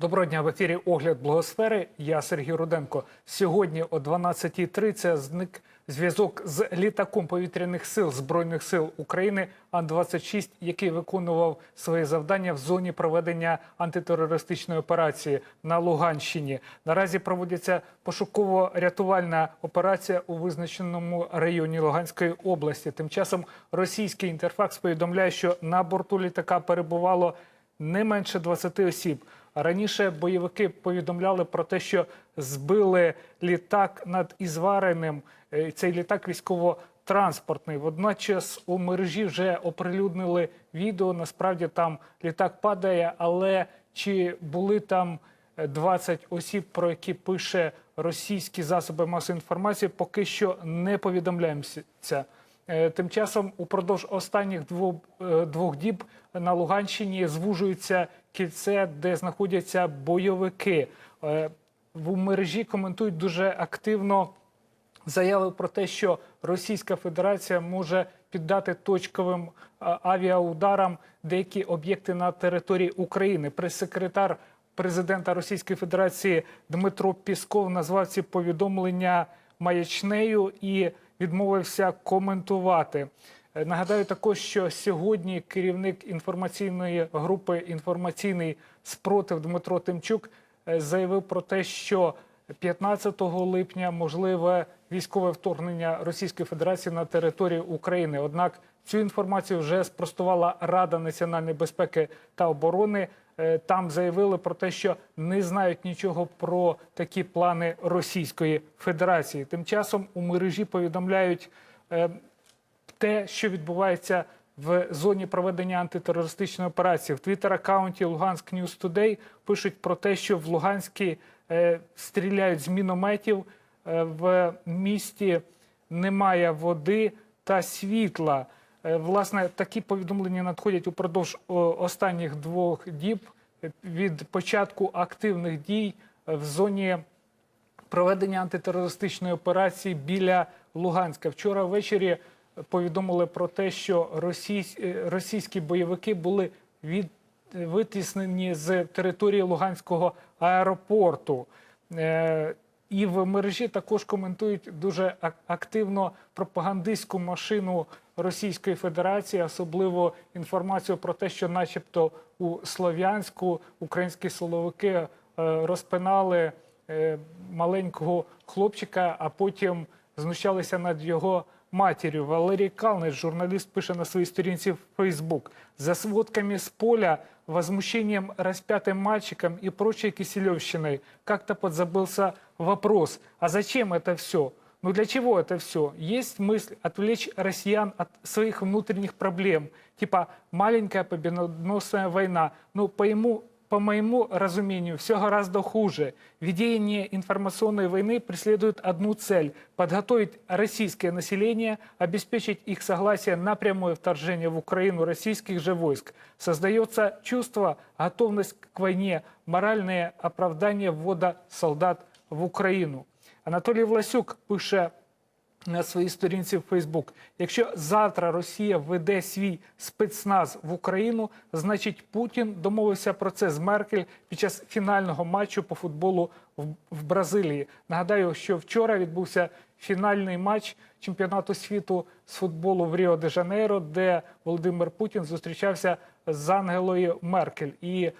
Доброго дня в ефірі Огляд Благосфери. Я Сергій Руденко. Сьогодні о 12.30 зник зв'язок з літаком повітряних сил Збройних сил України Ан-26, який виконував свої завдання в зоні проведення антитерористичної операції на Луганщині. Наразі проводиться пошуково-рятувальна операція у визначеному районі Луганської області. Тим часом російський інтерфакс повідомляє, що на борту літака перебувало не менше 20 осіб. Раніше бойовики повідомляли про те, що збили літак над Ізвареним. Е, Цей літак військово-транспортний. Водночас у мережі вже оприлюднили відео. Насправді там літак падає, але чи були там е, 20 осіб, про які пише російські засоби масової інформації, поки що не повідомляємося. Е, Тим часом упродовж останніх двох, е, двох діб на Луганщині звужується кільце, де знаходяться бойовики. Е, В мережі коментують дуже активно заяви про те, що Російська Федерація може піддати точковим авіаударам деякі об'єкти на території України. Прес-секретар президента Російської Федерації Дмитро Пісков назвав ці повідомлення маячнею і відмовився коментувати. Е, Нагадаю також, що сьогодні керівник інформаційної групи інформаційний спротив Дмитро Тимчук е, заявив про те, що 15 липня можливе військове вторгнення Російської Федерації на територію України. Однак цю інформацію вже спростувала Рада національної безпеки та оборони. Е, Там заявили про те, що не знають нічого про такі плани Російської Федерації. Тим часом у мережі повідомляють те, що відбувається в зоні проведення антитерористичної операції. В твіттер-аккаунті Луганськ News Today пишуть про те, що в Луганській е, стріляють з мінометів. Е, в місті немає води та світла. Е, Власне, такі повідомлення надходять упродовж останніх двох діб від початку активних дій в зоні проведення антитерористичної операції біля Луганська. Вчора ввечері повідомили про те, що е, російські бойовики були від витіснені з території Луганського аеропорту. Е, І в мережі також коментують дуже ак- активно пропагандистську машину Російської Федерації, особливо інформацію про те, що, начебто, у Слов'янську українські силовики е, розпинали маленького хлопчика, а потім знущалися над його матір'ю. Валерій Калнич, журналіст, пише на своїй сторінці в Фейсбук. За сводками с поля, возмущением распятым мальчиком и прочей киселевщиной как-то подзабылся вопрос, а зачем это все? Ну для чего это все? Есть мысль отвлечь россиян от своих внутренних проблем, типа маленькая победоносная война. Ну, по, ему, по моему разумению, все гораздо хуже. Ведение информационной войны преследует одну цель – подготовить российское население, обеспечить их согласие на прямое вторжение в Украину российских же войск. Создается чувство, готовность к войне, моральное оправдание ввода солдат в Україну. Анатолій Власюк пише на своїй сторінці в Фейсбук: якщо завтра Росія введе свій спецназ в Україну, значить Путін домовився про це з Меркель під час фінального матчу по футболу в, Бразилії. Нагадаю, що вчора відбувся фінальний матч чемпіонату світу з футболу в Ріо де Жанейро, де Володимир Путін зустрічався з Ангелою Меркель. І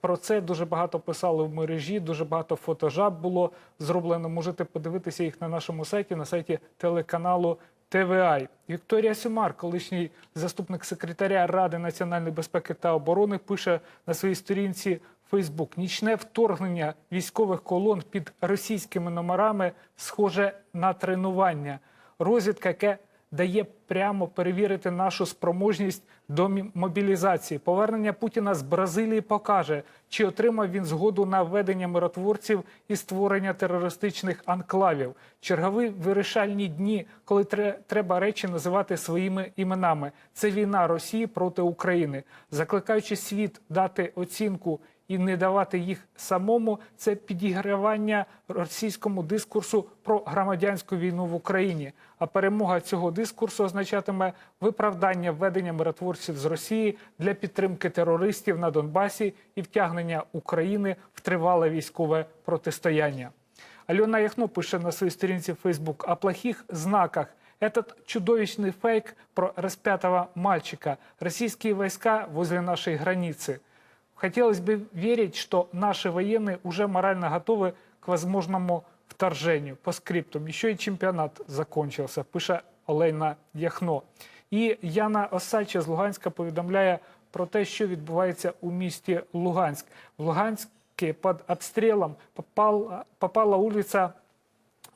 Про це дуже багато писали в мережі, дуже багато фотожаб було зроблено. Можете подивитися їх на нашому сайті, на сайті телеканалу ТВА. Вікторія Сюмар, колишній заступник секретаря Ради національної безпеки та оборони, пише на своїй сторінці Фейсбук: нічне вторгнення військових колон під російськими номерами схоже на тренування. Розвідка, яке дає прямо перевірити нашу спроможність до мобілізації. Повернення Путіна з Бразилії покаже, чи отримав він згоду на введення миротворців і створення терористичних анклавів. Чергові вирішальні дні, коли тре- треба речі називати своїми іменами. Це війна Росії проти України, закликаючи світ дати оцінку і не давати їх самому це підігравання російському дискурсу про громадянську війну в Україні. А перемога цього дискурсу означатиме виправдання введення миротворців з Росії для підтримки терористів на Донбасі і втягнення України в тривале військове протистояння. Альона Яхно пише на своей сторінці в Facebook о плохих знаках. Этот чудовищный фейк про распятого мальчика. Российские войска возле нашей границы. Хотелось бы верить, что наши военные уже морально готовы к возможному вторжению. По скриптам. Еще и чемпионат закончился, пише Олена Яхно. І Яна Осадча з Луганська повідомляє про те, що відбувається у місті Луганськ. В Луганське під обстрілом попала, попала вулиця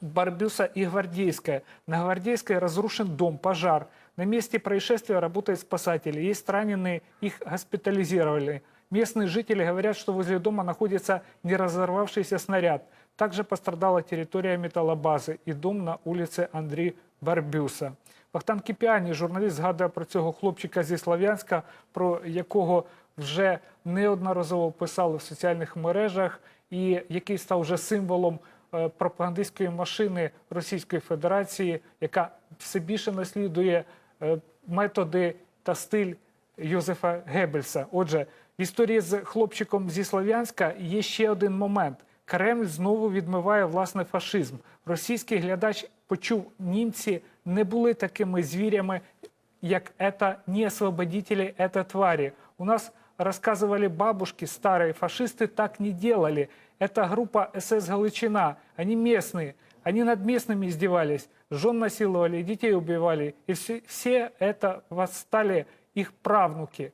Барбюса и Гвардейская. На Гвардейской разрушен дом, пожар. На месте происшествия работают спасатели. Есть раненые, их госпитализировали. Местные жители говорят, что возле дома находится не разорвавшийся снаряд. Также пострадала территория металлобазы и дом на улице Андрій Барбюса. Вахтан Кіпіані, журналіст, згадує про цього хлопчика зі Слов'янська, про якого вже неодноразово писали в соціальних мережах, і який став вже символом е, пропагандистської машини Російської Федерації, яка все більше наслідує е, методи та стиль Йозефа Геббельса. Отже, в історії з хлопчиком зі Слов'янська є ще один момент. Кремль знову відмиває власне фашизм. Російський глядач почув, німці не були такими звірями, як это не освободители, это твари. У нас рассказывали бабушки старые, фашисты так не делали. Это группа СС Галичина, они местные. Они над местными издевались, жен насиловали, детей убивали. И все, все это восстали их правнуки.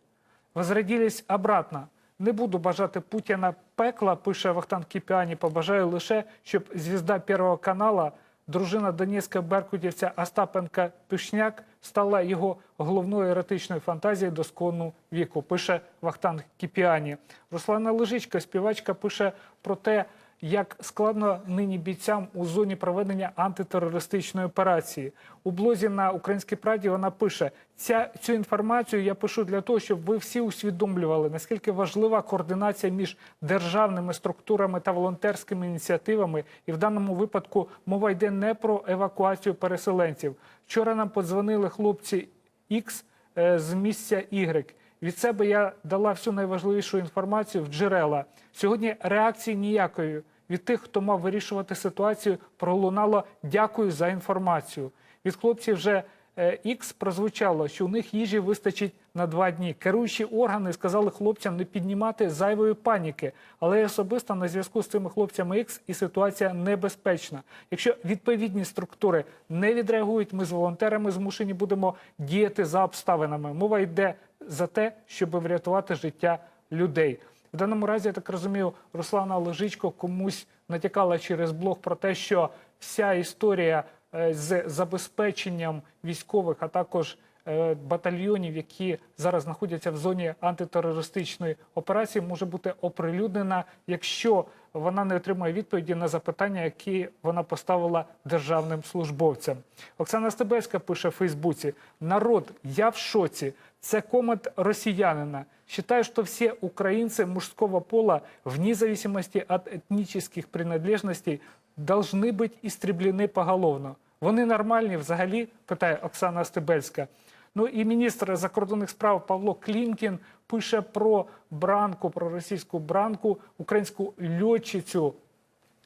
Возродились обратно. Не буду бажати Путіна пекла, пише Вахтан Кіпіані. Побажаю лише, щоб звізда Первого канала, дружина Донецька Беркутівця Остапенка Пішняк стала його головною еротичною фантазією до скону віку. Пише Вахтан Кіпіані. Руслана Лежичка, співачка, пише про те, як складно нині бійцям у зоні проведення антитерористичної операції. У блозі на Українській правді вона пише: ця цю інформацію я пишу для того, щоб ви всі усвідомлювали, наскільки важлива координація між державними структурами та волонтерськими ініціативами. І в даному випадку мова йде не про евакуацію переселенців. Вчора нам подзвонили хлопці X е, з місця Y. Від себе я дала всю найважливішу інформацію в джерела. Сьогодні реакції ніякої від тих, хто мав вирішувати ситуацію, пролунало дякую за інформацію. Від хлопців вже X прозвучало, що у них їжі вистачить на два дні. Керуючі органи сказали хлопцям не піднімати зайвої паніки. Але особисто на зв'язку з цими хлопцями X і ситуація небезпечна. Якщо відповідні структури не відреагують, ми з волонтерами змушені будемо діяти за обставинами. Мова йде за те, щоб врятувати життя людей. В даному разі, я так розумію, Руслана Лежичко комусь натякала через блог про те, що вся історія е, з забезпеченням військових, а також е, батальйонів, які зараз знаходяться в зоні антитерористичної операції, може бути оприлюднена, якщо вона не отримає відповіді на запитання, які вона поставила державним службовцям. Оксана Стебельська пише в Фейсбуці: народ, я в шоці. Це комент росіянина. Считаю, что все украинцы мужского пола, вне зависимости от этнических принадлежностей, должны быть истреблены поголовно. Вони нормальні взагалі, питає Оксана Стебельська. Ну і міністр закордонних справ Павло Клімкін пише про бранку, про російську бранку, українську льотчицю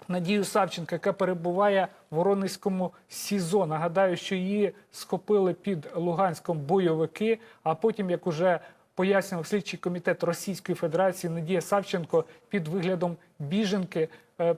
Надію Савченко, яка перебуває в Воронезькому СІЗО. Нагадаю, що її схопили під Луганськом бойовики, а потім, як уже пояснював слідчий комітет Російської Федерації, Надія Савченко під виглядом біженки е, е,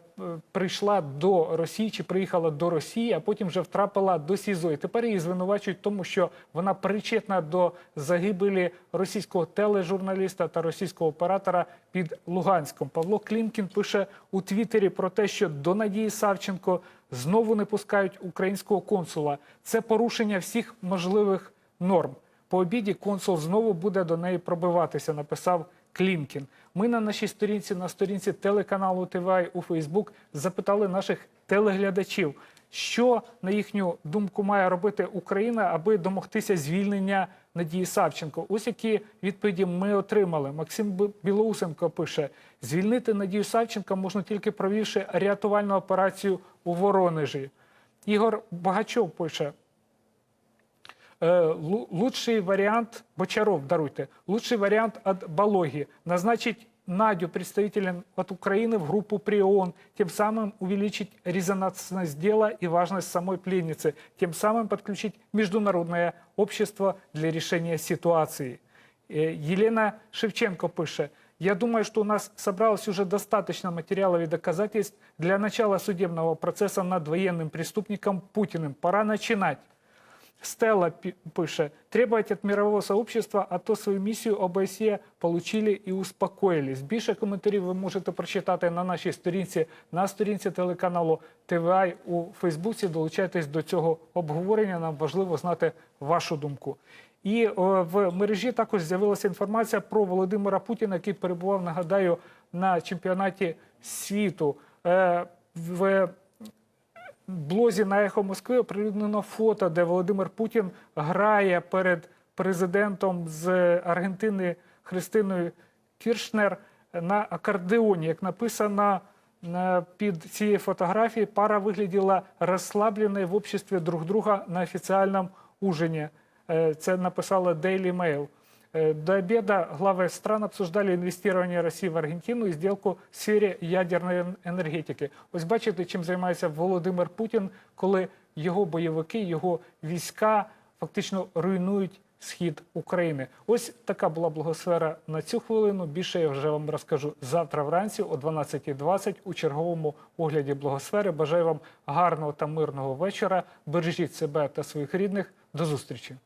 прийшла до Росії чи приїхала до Росії, а потім вже втрапила до СІЗО. І тепер її звинувачують в тому, що вона причетна до загибелі російського тележурналіста та російського оператора під Луганськом. Павло Клімкін пише у Твіттері про те, що до Надії Савченко знову не пускають українського консула. Це порушення всіх можливих норм. По обіді консул знову буде до неї пробиватися, написав Клімкін. Ми на нашій сторінці, на сторінці телеканалу ТВА у Фейсбук запитали наших телеглядачів, що на їхню думку має робити Україна, аби домогтися звільнення Надії Савченко. Ось які відповіді ми отримали. Максим Білоусенко пише: звільнити Надію Савченко можна тільки провівши рятувальну операцію у Воронежі. Ігор Багачов пише: лучший вариант, Бочаров, даруйте, лучший вариант от Балоги назначить Надю представителем от Украины в группу при ООН, тем самым увеличить резонансность дела и важность самой пленницы, тем самым подключить международное общество для решения ситуации. Э, Елена Шевченко пише, я думаю, что у нас собралось уже достаточно материалов и доказательств для начала судебного процесса над военным преступником Путиным. Пора начинать. Стелла пи- пише, требовать от мирового сообщества, а то свою місію ОБСЄ получили і успокоїлись. Більше коментарів ви можете прочитати на нашій сторінці, на сторінці телеканалу ТВА у Фейсбуці. Долучайтесь до цього обговорення. Нам важливо знати вашу думку. І в мережі також з'явилася інформація про Володимира Путіна, який перебував, нагадаю, на чемпіонаті світу. Е, в блозі на ехо Москви оприлюднено фото, де Володимир Путін грає перед президентом з Аргентини Христиною Кіршнер на акордеоні. Як написано е, під цією фотографією, пара вигляділа розслабленою в обществі друг друга на офіціальному ужині. Е, Це написала Daily Mail. Э, До обеда главы стран обсуждали інвестування Росії в Аргентину і зділку в сфері ядерної ен- енергетики. Ось бачите, чим займається Володимир Путін, коли його бойовики, його війська фактично руйнують схід України. Ось така була благосфера на цю хвилину. Більше я вже вам розкажу завтра вранці о 12.20 у черговому огляді благосфери. Бажаю вам гарного та мирного вечора. Бережіть себе та своїх рідних. До зустрічі.